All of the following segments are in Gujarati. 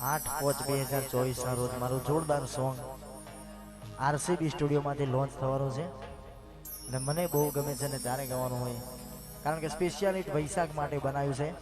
આઠ પાંચ બે હજાર ચોવીસના રોજ મારું જોરદાર સોંગ આરસીબી સ્ટુડિયોમાંથી લોન્ચ થવાનું છે. અને મને બહુ ગમે છે ને ત્યારે ગાવાનું હોય. કારણ કે સ્પેશિયાલી વૈશાખ માટે બનાવ્યું છે.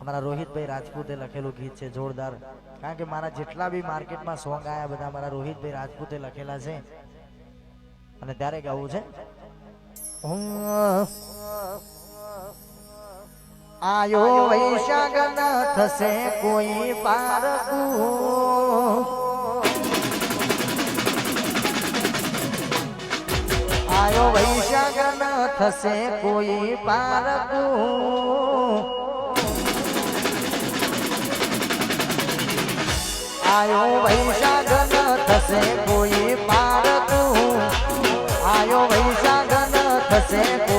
અમારા રોહિતભાઈ રાજપૂતે લખેલું ગીત છે જોરદાર. કારણ કે મારા જેટલા બી માર્કેટમાં સોંગ આવ્યા બધા મારા રોહિતભાઈ રાજપૂતે લખેલા છે. અને ત્યારે ગાવું છે. આયો વૈશાખ ન થશે કોઈ પારકું આયો વૈશાખ ન થશે કોઈ પારકું આયો વૈશાખ ન થશે કોઈ પારકું આયો વૈશાખ ન થશે કોઈ પારકું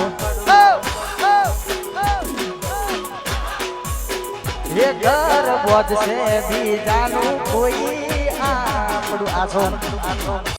એ ઘર બોજશે બીજાનું કોઈ આપણું આ song, આ song.